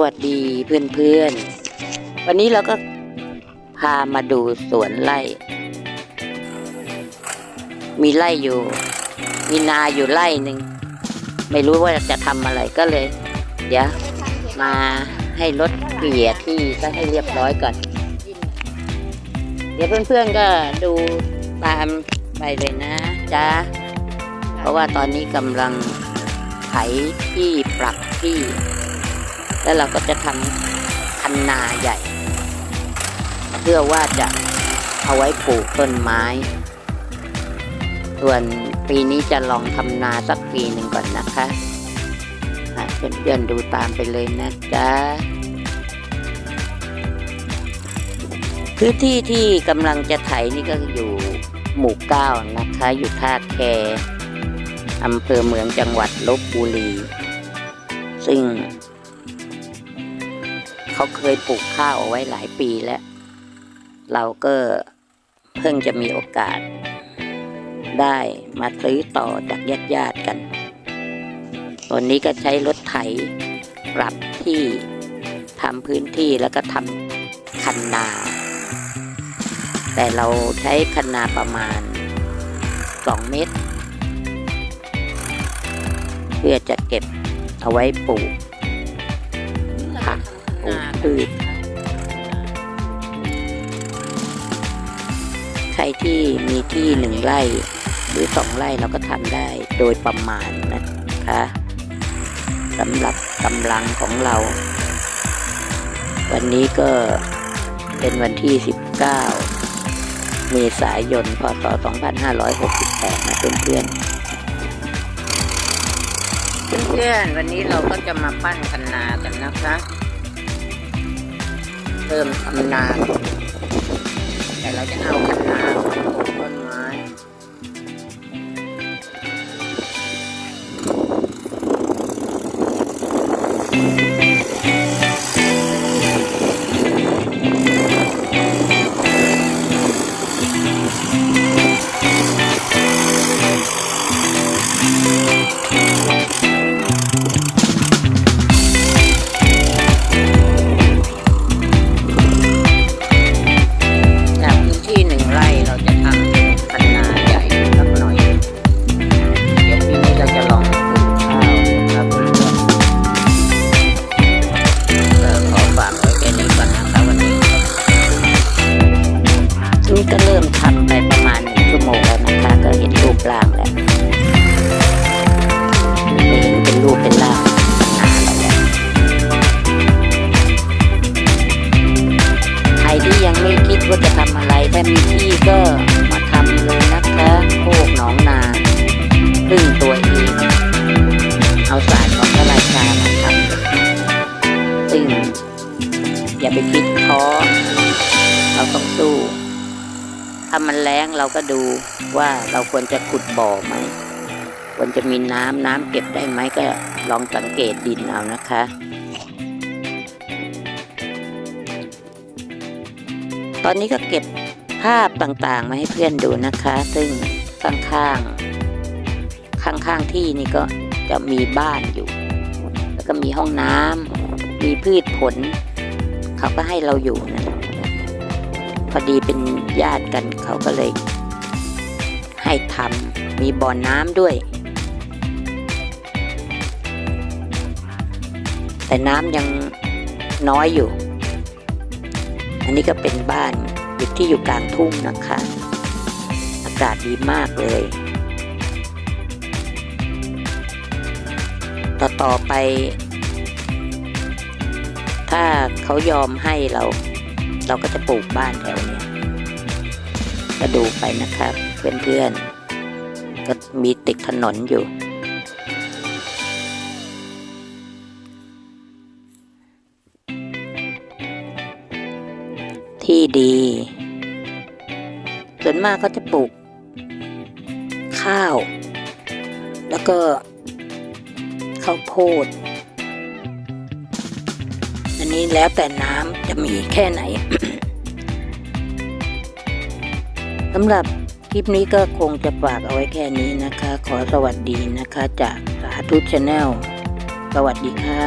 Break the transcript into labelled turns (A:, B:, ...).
A: วัสดีเพื่อนๆ วันนี้เราก็พามาดูสวนไร่ มีไร่อยู่ มีนาอยู่ไร่หนึ่ง ไม่รู้ว่าจะทำอะไรก็เลย เดี๋ยวมาให้รถเกลี่ยที่ก็ให้เรียบร้อยก่อน เดี๋ยวเพื่อนๆก็ดูตามไปเลยนะจ๊ะ เพราะว่าตอนนี้กำลังไถที่ปรับที่ แล้วเราก็จะทำคันนาใหญ่ เพื่อว่าจะเอาไว้ปลูกต้นไม้ ส่วนปีนี้จะลองทำนาสักปีหนึ่งก่อนนะคะเพื่อนๆดูตามไปเลยนะจ๊ะพื้นที่ที่กำลังจะไถนี่ก็อยู่หมู่เก้านะคะ อยู่ท่าแคอำเภอเมืองจังหวัดลบบุรี ซึ่ง เขาเคยปลูกข้าวเอาไว้หลายปีแล้ว เราก็เพิ่งจะมีโอกาส ได้มาซื้อต่อจากญาติญาติๆกันตอนนี้ก็ใช้รถไถปรับที่ทำพื้นที่แล้วก็ทำคันนา แต่เราใช้คันนาประมาณ 2 เมตร เพื่อจะเก็บเอาไว้ปลูกผัก ปลูกพืชใครที่มีที่หนึ่งไร่หรือสองไร่เราก็ทำได้โดยประมาณนะคะสำหรับกำลังของเรา วันนี้ก็เป็นวันที่ 19 เมษายน พศ 2568 นะเพื่อนๆเพื่อนๆวันนี้เราก็จะมาปั้นคันนากันนะคะ เพิ่มอำนาแต่เราจะเอาอำนาจของต้นไม้ ก็เริ่มทำไปประมาณหนึ่งชั่วโมงแล้วนะคะ ก็เห็นรูปร่างแล้วเห็นเป็นรูปเป็นร่างนาแล้วแหละใครที่ยังไม่คิดว่าจะทำอะไรถ้ามีที่ก็มาทำเลยนะคะโคกหนองนาพึ่งตัวเองเอาศารของพระราชามาทำซึ่งอย่าไปคิดท้อเราต้องสู้ ถ้ามันแรงเราก็ดูว่าเราควรจะขุดบ่อไหมควรจะมีน้ำน้ำเก็บได้ไหมก็ลองสังเกตดินเอานะคะตอนนี้ก็เก็บภาพต่างๆ มาให้เพื่อนดูนะคะ ซึ่งข้างๆ ข้างๆที่นี่ก็จะมีบ้านอยู่ แล้วก็มีห้องน้ำมีพืชผล เขาก็ให้เราอยู่นะ พอดีเป็นญาติกันเขาก็เลย ให้ทำมีบ่อน้ำด้วย แต่น้ำยังน้อยอยู่ อันนี้ก็เป็นบ้านอยู่ที่อยู่กลางทุ่งนะคะ อากาศดีมากเลย ต่อต่อไป ถ้าเขายอมให้เรา เราก็จะปลูกบ้านแถวเนี้ยก็ดูไปนะครับ เพื่อนๆ ก็มีติดถนนอยู่ ที่ดี ส่วนมากเขาจะปลูก ข้าว แล้วก็ข้าวโพด อันนี้แล้วแต่น้ำจะมีแค่ไหนสำหรับคลิปนี้ก็คงจะฝากเอาไว้แค่นี้นะคะ ขอสวัสดีนะคะ จากสาธุชาแนลสวัสดีค่ะ